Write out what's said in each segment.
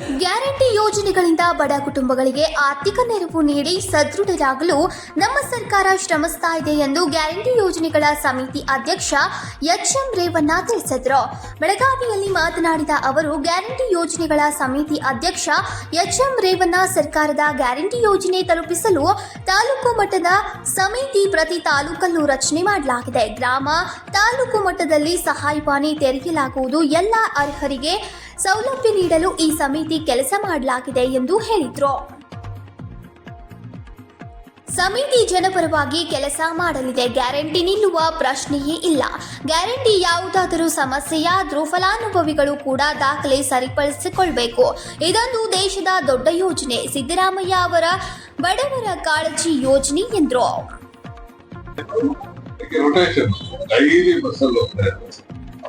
Guarantee ಯೋಜನೆಗಳಿಂದ ಬಡ ಕುಟುಂಬಗಳಿಗೆ ಆರ್ಥಿಕ ನೆರವು ನೀಡಿ ಸದೃಢರಾಗಲು ನಮ್ಮ ಸರ್ಕಾರ ಶ್ರಮಿಸ್ತಾ ಇದೆ ಎಂದು ಗ್ಯಾರಂಟಿ ಯೋಜನೆಗಳ ಸಮಿತಿ ಅಧ್ಯಕ್ಷ ಎಚ್ ಎಂ ರೇವಣ್ಣ ತಿಳಿಸಿದರು. ಬೆಳಗಾವಿಯಲ್ಲಿ ಮಾತನಾಡಿದ ಅವರು, ಗ್ಯಾರಂಟಿ ಯೋಜನೆಗಳ ಸಮಿತಿ ಅಧ್ಯಕ್ಷ ಎಚ್ ಎಂ ರೇವಣ್ಣ ಸರ್ಕಾರದ ಗ್ಯಾರಂಟಿ ಯೋಜನೆ ತಲುಪಿಸಲು ತಾಲೂಕು ಮಟ್ಟದ ಸಮಿತಿ ಪ್ರತಿ ತಾಲೂಕಲ್ಲೂ ರಚನೆ ಮಾಡಲಾಗಿದೆ. ಗ್ರಾಮ, ತಾಲೂಕು ಮಟ್ಟದಲ್ಲಿ ಸಹಾಯವಾಣಿ ತೆರೆಯಲಾಗುವುದು. ಎಲ್ಲ ಅರ್ಹರಿಗೆ ಸೌಲಭ್ಯ ನೀಡಲು ಈ ಸಮಿತಿ ಕೆಲಸ ಮಾಡಲಾಗಿದೆ ಎಂದು ಹೇಳಿದ್ರು. ಸಮಿತಿ ಜನಪರವಾಗಿ ಕೆಲಸ ಮಾಡಲಿದೆ. ಗ್ಯಾರಂಟಿ ನಿಲ್ಲುವ ಪ್ರಶ್ನೆಯೇ ಇಲ್ಲ. ಗ್ಯಾರಂಟಿ ಯಾವುದಾದರೂ ಸಮಸ್ಯೆಯಾದರೂ ಫಲಾನುಭವಿಗಳು ಕೂಡ ದಾಖಲೆ ಸರಿಪಡಿಸಿಕೊಳ್ಬೇಕು. ಇದೊಂದು ದೇಶದ ದೊಡ್ಡ ಯೋಜನೆ. ಸಿದ್ದರಾಮಯ್ಯ ಅವರ ಬಡವರ ಕಾಳಜಿ ಯೋಜನೆ ಎಂದರು.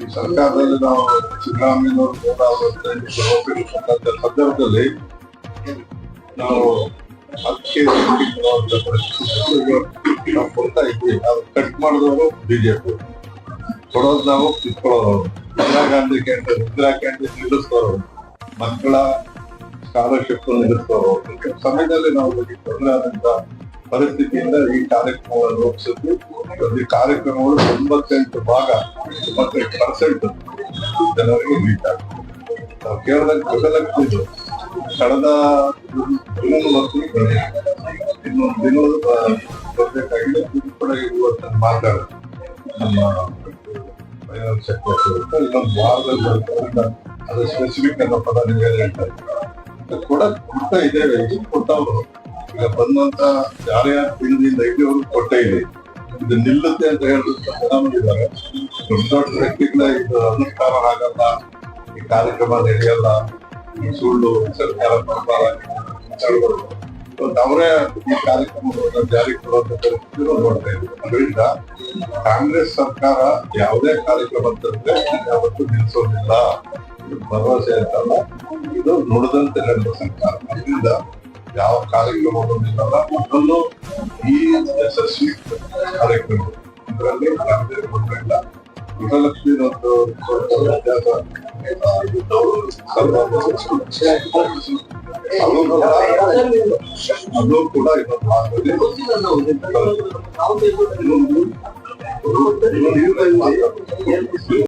ಈ ಸರ್ಕಾರದಲ್ಲಿ ನಾವು ಸಿದ್ದರಾಮಯ್ಯನವರು ಸಂದರ್ಭದಲ್ಲಿ ನಾವು ಕೊಡ್ತಾ ಇದ್ವಿ ಅದು ಕಟ್ ಮಾಡಿದವರು ಬಿಜೆಪಿ. ಕೊಡೋದು ನಾವು ಕಿತ್ಕೊಳ್ಳೋದವರು ಇಂದಿರಾ ಗಾಂಧಿ ಕ್ಯಾಂಟೀನ್ ಇಂದಿರಾ ಕ್ಯಾಂಟೀನ್ ನಿಲ್ಲಿಸ್ತಾರೋ ಮಕ್ಕಳ ಸ್ಕಾಲರ್ಶಿಪ್ ನಿಲ್ಲಿಸ್ತಾರೋ ಸಮಯದಲ್ಲಿ ನಾವು ತೊಂದರೆ ಆದಂತ ಪರಿಸ್ಥಿತಿಯಿಂದ ಈ ಕಾರ್ಯಕ್ರಮವನ್ನು ರೂಪಿಸಿದ್ದು ಈ ಕಾರ್ಯಕ್ರಮಗಳು ತೊಂಬತ್ತೆಂಟು ಭಾಗ, ತೊಂಬತ್ತೆಂಟು ಪರ್ಸೆಂಟ್ ಜನರಿಗೆ ರೀಚ್ ಆಗ್ತದೆ ನಾವು ಕೇರಳಕ್ಕೆ ಗಗನಕ್ಕೆ ಇದು ಕಳೆದ ಜೂನ್ ವರ್ಷ ಇನ್ನೊಂದು ದಿನ ಬರಬೇಕಾಗಿದೆ ಇದು ಕೂಡ ಇವತ್ತು ಮಾತಾಡೋದು ನಮ್ಮ ಫೈನಾನ್ಸ್ ಸೆಕ್ಟರ್ ಇನ್ನೊಂದು ವಾರದಲ್ಲಿ ಅದು ಸ್ಪೆಸಿಫಿಕ್ ಅನ್ನೋ ಪದ ಏನು ಹೇಳ್ತಾರೆ ಇದು ಕೂಡ ಕೊಡ್ತಾ ಇದ್ದೇವೆ. ಇದು ಕೊಟ್ಟವರು. ಈಗ ಬಂದಂತ ಜಾರಿಯ ಹಿಂದಿಂದ ಇಲ್ಲಿವರೆಗೂ ಕೊಟ್ಟೆ ಇದೆ. ಇದು ನಿಲ್ಲುತ್ತೆ ಅಂತ ಹೇಳಿದ್ರು ಚೆನ್ನಾಗಿದ್ದಾರೆ ದೊಡ್ಡ ದೊಡ್ಡ ವ್ಯಕ್ತಿಗಳ ಇದು ಅನುಷ್ಠಾನ ಆಗಲ್ಲ ಈ ಕಾರ್ಯಕ್ರಮ ನಡೆಯಲ್ಲ, ಈ ಸುಳ್ಳು ಸರ್ಕಾರ ಇವತ್ತು ಅವರೇ ಈ ಕಾರ್ಯಕ್ರಮಗಳನ್ನ ಜಾರಿ ಕೊಡುವಂತ ಪರಿಸ್ಥಿತಿ ನೋಡ್ತಾ ಅದರಿಂದ ಕಾಂಗ್ರೆಸ್ ಸರ್ಕಾರ ಯಾವುದೇ ಕಾರ್ಯಕ್ರಮ ತಂದ್ರೆ ಯಾವತ್ತೂ ನಿಲ್ಲಿಸೋದಿಲ್ಲ ಭರವಸೆ ಅಂತಲ್ಲ. ಇದು ನುಡಿದಂತೆ ನಡೆದ ಸರ್ಕಾರ. ಅದರಿಂದ ಯಾವ ಕಾರ್ಯಕ್ರಮಗಳು ನಿಲ್ಲಲ್ಲ ಮೊದಲು ಈ ಯಶಸ್ವಿ ಕಾರ್ಯಕ್ರಮ. ಇದರಲ್ಲಿ ಯಾವುದೇ ಗೊತ್ತಿಲ್ಲ ಗೃಹಲಕ್ಷ್ಮಿ ಒಂದು ಅದು ಕೂಡ ಇನ್ನೊಂದು